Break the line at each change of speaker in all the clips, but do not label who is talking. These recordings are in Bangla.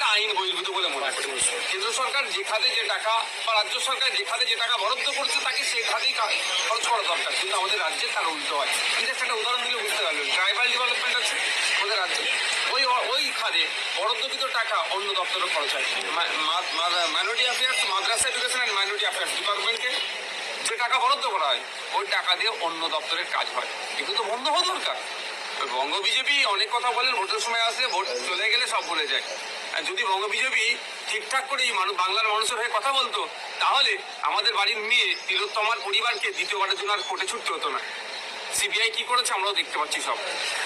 এটা আইন বহির্ভূত বলে মনে করি কেন্দ্র সরকার যে খাতে যে টাকা বা রাজ্য সরকার যে খাতে যে টাকা বরাদ্দ করছে তাকে সেই খাতেই খরচ করা দরকার। কিন্তু আমাদের রাজ্যে তার উল্টো হয়। কিন্তু একটা উদাহরণ দিলে বুঝতে পারবেন। ট্রাইবাল ডেভেলপমেন্ট আছে আমাদের রাজ্যে। ওই ওই খাতে বরাদ্দকৃত টাকা অন্য দপ্তরে খরচ হয়। Minority affairs madrasa education and minority affairs ডিপার্টমেন্টকে যে টাকা বরাদ্দ করা হয়, ওই টাকা দিয়ে অন্য দপ্তরের কাজ হয়। এগুলো তো বন্ধ হওয়া দরকার। বঙ্গ বিজেপি অনেক কথা বলেন, ভোটের সময় আসে, ভোট চলে গেলে সব ভুলে যায়। যদি বঙ্গ বিজেপি ঠিকঠাক করে এই মানুষ বাংলার মানুষের হয়ে কথা বলতো তাহলে আমাদের বাড়ির মেয়ে তিলোত্তমার পরিবারকে দ্বিতীয়বারের জন্য আর কোর্টে ছুটতে হতো না। সিবিআই কি করেছে আমরাও দেখতে পাচ্ছি সব।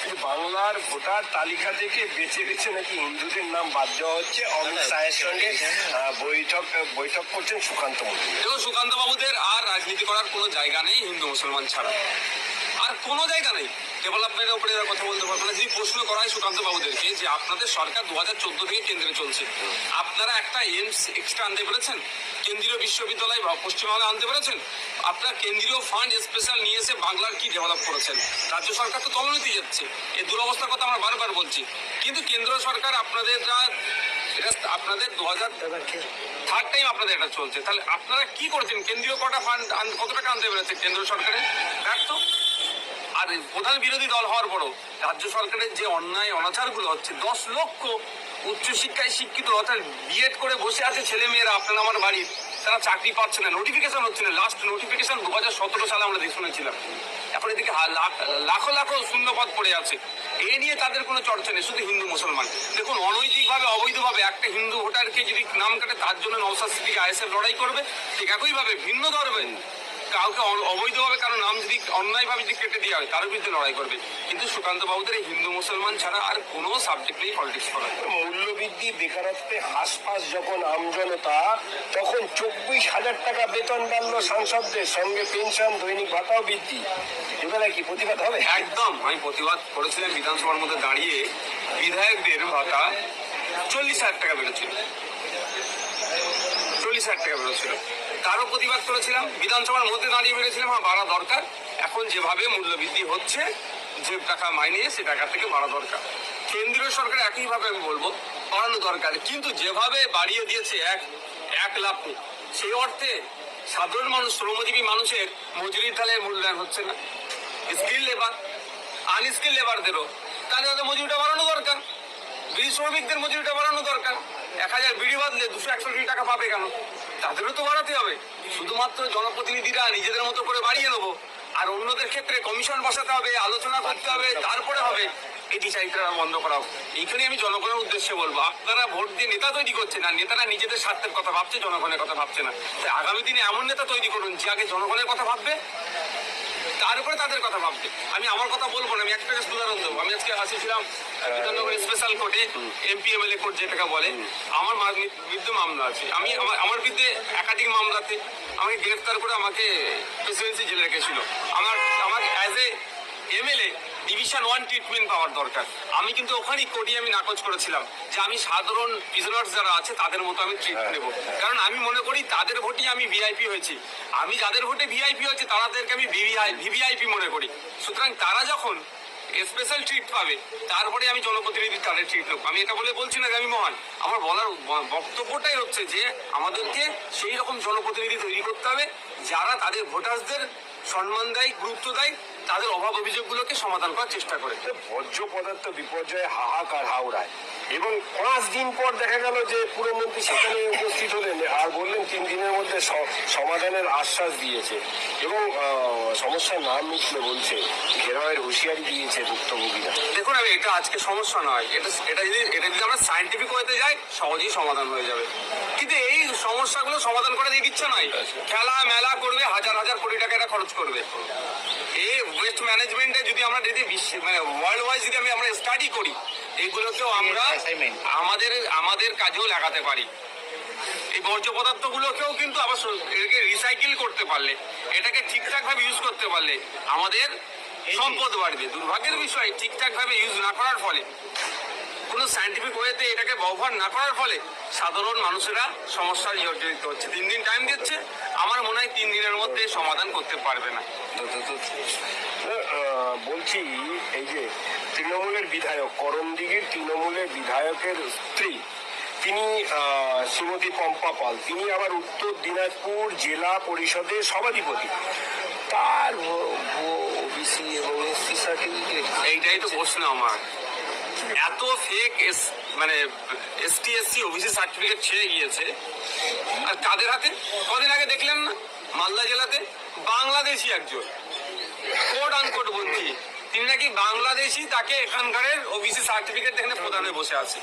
কিন্তু বাংলার ভোটার তালিকা থেকে বেছে বেছে নাকি হিন্দুদের নাম বাদ দেওয়া হচ্ছে। অমিত শাহের সঙ্গে আহ, বৈঠক বৈঠক করছেন সুকান্ত মজুমদার।
দেখুন সুকান্ত বাবুদের আর রাজনীতি করার কোনো জায়গা নেই হিন্দু মুসলমান ছাড়া। আর কোনো জায়গা নেই। ডেভেলপমেন্টের উপরে এরা কথা বলতে পারবে না। যদি প্রশ্ন করা হয় সুকান্ত বাবুদেরকে যে আপনাদের সরকার দু হাজার চোদ্দ থেকে কেন্দ্রে চলছে। আপনারা একটা এইমস এক্সট্রা আনতে পেরেছেন? কেন্দ্রীয় বিশ্ববিদ্যালয় পশ্চিমবঙ্গে আনতে পেরেছেন? আপনারা কেন্দ্রীয় ফান্ড স্পেশাল নিয়ে এসে বাংলার কি ডেভেলপ করেছেন? রাজ্য সরকার তো তলনীতি যাচ্ছে। এই দুরবস্থার কথা আমরা বারবার বলছি। কিন্তু কেন্দ্র সরকার আপনাদের আপনাদের দু হাজার থার্ড টাইম আপনাদের এটা চলছে। তাহলে আপনারা কি করছেন? কেন্দ্রীয় কটা ফান্ড কত টাকা আনতে পেরেছে কেন্দ্র সরকারে ব্যর্থ? আর প্রধান বিরোধী দল হওয়ার পরও রাজ্য সরকারের যে অন্যায়, অনাচারগুলো হচ্ছে, দশ লক্ষ উচ্চশিক্ষায় শিক্ষিত অর্থাৎ বিএড করে বসে আছে ছেলে মেয়েরা আপনারা আমার বাড়ির। তারা চাকরি পাচ্ছে না নোটিফিকেশন হচ্ছে না। লাস্ট নোটিফিকেশন দু হাজার সতেরো সালে আমরা শুনেছিলাম। এখন এদিকে লাখো লাখো শূন্যপদ পড়ে আছে। এ নিয়ে তাদের কোনো চর্চা নেই, শুধু হিন্দু মুসলমান। দেখুন, অনৈতিকভাবে, অবৈধভাবে একটা হিন্দু ভোটারকে যদি নাম কাটে, তার জন্য নওসাদ সিদ্দিক আইএসএফ লড়াই করবে। ঠিক একইভাবে ভিন্ন ধর্মে কাউকে অবৈধভাবে কারও নাম যদি অন্যায়ভাবে যদি কেটে দেওয়া হয় তার বিরুদ্ধে লড়াই করবে। কিন্তু সুকান্ত বাবুদের হিন্দু মুসলমান ছাড়া আর কোনো সাবজেক্ট নেই পলিটিক্স করার
মূল্যবৃদ্ধি বেকারত্বে হাসপাস যখন আমজনতা তখন চব্বিশ হাজার টাকা বেতন বাড়লো সাংসদদের সঙ্গে পেনশন দৈনিক ভাতাও বৃদ্ধি। এবারে কি প্রতিবাদ হবে?
একদম। আমি প্রতিবাদ করেছিলাম বিধানসভার মধ্যে দাঁড়িয়ে। বিধায়কদের ভাতা চল্লিশ হাজার টাকা বেড়েছিল। চল্লিশ হাজার টাকা বেড়েছিল তারও প্রতিবাদ করেছিলাম, বিধানসভার মধ্যে দাঁড়িয়ে বেড়েছিলাম হ্যাঁ বাড়া দরকার। এখন যেভাবে মূল্যবৃদ্ধি হচ্ছে, যে টাকা মাইনে, সে টাকা থেকে বাড়া দরকার। কেন্দ্রীয় সরকার একইভাবে আমি বলব, বাড়ানো দরকার। কিন্তু যেভাবে বাড়িয়ে দিয়েছে এক এক লাখ সেই অর্থে সাধারণ মানুষ, শ্রমজীবী মানুষের মজুরির তালে মূল্যায়ন হচ্ছে না। স্কিল লেবার আনস্কিল লেবারদেরও তাহলে তাদের মজুরিটা বাড়ানো দরকার। বিড়ি শ্রমিকদের মজুরিটা বাড়ানো দরকার। এক হাজার বিড়ি বাঁধলে দুশো একষট্টি টাকা পাবে কেন? তাদেরও তো বাড়াতে হবে। শুধুমাত্র জনপ্রতিনিধিরা নিজেদের মতো করে বাড়িয়ে নেব। আর অন্যদের ক্ষেত্রে কমিশন বসাতে হবে, আলোচনা করতে হবে, তারপরে হবে। এই বিচারিতা বন্ধ করা হোক। এইখানে আমি জনগণের উদ্দেশ্যে বলব, আপনারা ভোট দিয়ে নেতা তৈরি করছেন আর নেতারা নিজেদের স্বার্থের কথা ভাবছে, জনগণের কথা ভাবছে না। তাই আগামী দিনে এমন নেতা তৈরি করুন, যে আগে জনগণের কথা ভাববে? তার উপরে তাদের কথা ভাববে। আমি আমার কথা বলব না আমি একটা জাস্ট উদাহরণ দেবো। আমি আজকে আসেছিলাম বিধাননগর স্পেশাল কোর্টে এমপি এমএলএ কোর্ট যেটাকে বলে। আমার বিরুদ্ধে মামলা আছে। আমি আমার- আমার বিরুদ্ধে একাধিক মামলাতে আমাকে গ্রেফতার করে আমাকে প্রেসিডেন্সি জেলে রেখেছিল। আমার আমার as a MLA division one treatment পাওয়ার দরকার। আমি কিন্তু ওখানেই কোর্টে আমি নাকচ করেছিলাম যে আমি সাধারণ প্রিজনার্স যারা আছে, তাদের মতো আমি ট্রিট নেব। কারণ আমি মনে করি তাদের ভোটেই আমি ভিআইপি হয়েছি। আমি যাদের ভোটে ভিআইপি হয়েছে তাদেরকে আমি ভিভিআইপি মনে করি। সুতরাং তারা যখন স্পেশাল ট্রিট পাবে, তারপরে আমি জনপ্রতিনিধি তাদের ট্রিট নেব। আমি এটা বলে বলছি না যে আমি মহান। আমার বলার বক্তব্যটাই হচ্ছে যে আমাদেরকে সেই রকম জনপ্রতিনিধি তৈরি করতে হবে, যারা তাদের ভোটার্সদের সম্মান দেয়, গুরুত্ব দেয় তাদের অভাব অভিযোগগুলোকে সমাধান করার চেষ্টা করে।
বর্জ্য পদার্থ বিপর্যয়ে হাহাকার হাওড়ায়। এবং পাঁচ দিন পর দেখা গেল যে পুরমন্ত্রী সেখানে উপস্থিত হলেন আর বললেন তিন দিনের মধ্যে সমাধানের আশ্বাস দিয়েছে। এবং সমস্যার নাম মিটলে বলছে। ঘেরাওয়ের হুঁশিয়ারি দিয়েছে ভুক্তভোগীরা।
দেখুন আমি এটা আজকে সমস্যা নয়। এটা এটা যদি এটা যদি আমরা সায়েন্টিফিক হতে যাই সহজেই সমাধান হয়ে যাবে। কিন্তু এই সমস্যাগুলো সমাধান করা দিয়ে দিচ্ছে নয়। খেলা মেলা করবে হাজার হাজার কোটি টাকা এটা খরচ করবে। এই ওয়েস্ট ম্যানেজমেন্টে যদি আমরা যদি বিশ্ব মানে ওয়ার্ল্ড ওয়াইজ যদি আমি আমরা স্টাডি করি এগুলোকেও আমরা আমাদের আমাদের কাজেও লাগাতে পারি। এই বর্জ্য পদার্থগুলোকেও কিন্তু আবার এটাকে রিসাইকেল করতে পারলে এটাকে ঠিকঠাকভাবে ইউজ করতে পারলে আমাদের সম্পদ বাড়বে। দুর্ভাগ্যের বিষয় ঠিকঠাকভাবে ইউজ না করার ফলে। কোনো সায়েন্টিফিক ওয়েতে এটাকে ব্যবহার না করার ফলে সাধারণ মানুষেরা সমস্যায় জর্জরিত হচ্ছে। তিন দিন টাইম দিচ্ছে আমার মনে হয় তিন দিনের মধ্যে সমাধান করতে পারবে না।
বলছি এই যে তৃণমূলের বিধায়ক করমদিঘির তৃণমূলের বিধায়কের স্ত্রী তিনি শ্রীমতী পম্পা পাল তিনি আবার উত্তর দিনাজপুর জেলা পরিষদের সভাধিপতি। তার ওবিসি এবং এসসি সার্টিফিকেট
এইটাই তো প্রশ্ন আমার। এত ফেক এস মানে এসটি এসসি ওবিসি সার্টিফিকেট ছেড়ে গিয়েছে। আর কাদের হাতে? কদিন আগে দেখলেন না? মালদা জেলাতে বাংলাদেশি একজন। কোড আনকোড বলছি তিনি নাকি বাংলাদেশি, তাকে এখানকারের ওবিসি সার্টিফিকেট এখানে প্রদানে বসে আছে।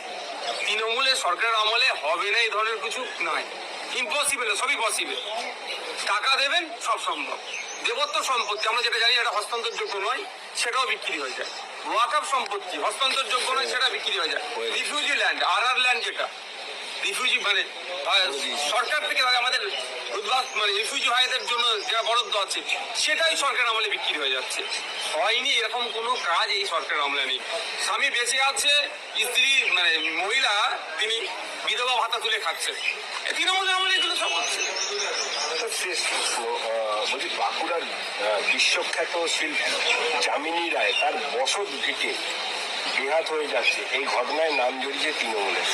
তৃণমূলের সরকারের আমলে হবে না, এই ধরনের কিছু নাই। ইম্পসিবল সবই পসিবল টাকা দেবেন, সব সম্ভব। দেবত্ব সম্পত্তি, আমরা যেটা জানি এটা হস্তান্তরযোগ্য নয়, সেটাও বিক্রি হয়ে যায়। ওয়াকআপ সম্পত্তি হস্তান্তরযোগ্য নয় সেটা বিক্রি হয়ে যায়। রিফিউজি ল্যান্ড আর আর ল্যান্ড যেটা। রিফিউজি মানে সরকার থেকে আমাদের মানে রিফিউজি ভাইদের জন্য যেটা বরাদ্দ আছে সেটাই সরকার আমলে বিক্রি হয়ে যাচ্ছে। হয়নি এরকম কোনো কাজ এই সরকার আমলে নেই। স্বামী বেঁচে আছে স্ত্রী মানে মহিলা তিনি বিধবা ভাতা তুলে খাচ্ছে এ তৃণমূলের আমলে এগুলো সব হচ্ছে।
আহ, বলছি বাঁকুড়ার বিশ্বখ্যাত শিল্পী যামিনী রায় তার বসত ভিটে বেহাত হয়ে যাচ্ছে। এই ঘটনায় নাম জড়িয়েছে তৃণমূলের।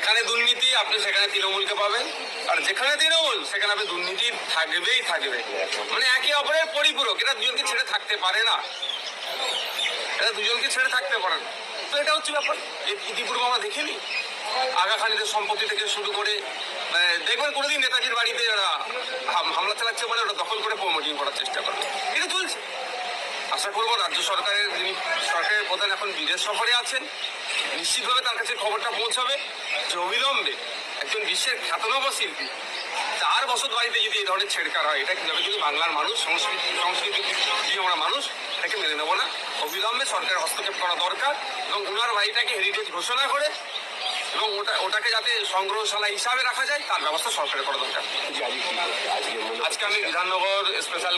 যেখানে দুর্নীতি, আপনি সেখানে তৃণমূলকে পাবেন। আর যেখানে তৃণমূল, সেখানে আপনি দুর্নীতি থাকবেই থাকবে। মানে একে অপরের পরিপূরক। এটা দুজনকে ছেড়ে থাকতে পারে না। এটা দুজনকে ছেড়ে থাকতে পারে না। তো এটা হচ্ছে ব্যাপার। ইতিপূর্বে আমরা দেখিনি। আগা খালিদের সম্পত্তি থেকে শুরু করে দেখবেন কোনোদিন নেতাজির বাড়িতে ওরা হাম- হামলা চালাচ্ছে বলে ওটা দখল করে প্রমোটিং করার চেষ্টা করে। এটা চলছে। আশা করব রাজ্য সরকারের যিনি, সরকারের প্রধান এখন বিদেশ সফরে আছেন। নিশ্চিতভাবে তার কাছে খবরটা পৌঁছাবে যে অবিলম্বে একজন বিশ্বের খ্যাতনাম শিল্পী তার বসত বাড়িতে যদি এই ধরনের ছেড়কার হয় এটা কীভাবে কিন্তু বাংলার মানুষ সংস্কৃতি সংস্কৃতি যে আমরা মানুষ এটাকে মেনে নেব না? অবিলম্বে সরকারের হস্তক্ষেপ করা দরকার এবং ওনার বাড়িটাকে হেরিটেজ ঘোষণা করে এবং ওটা ওটাকে যাতে সংগ্রহশালা হিসাবে রাখা যায় তার ব্যবস্থা সরকারের করা দরকার। আজকে আমি বিধাননগর স্পেশাল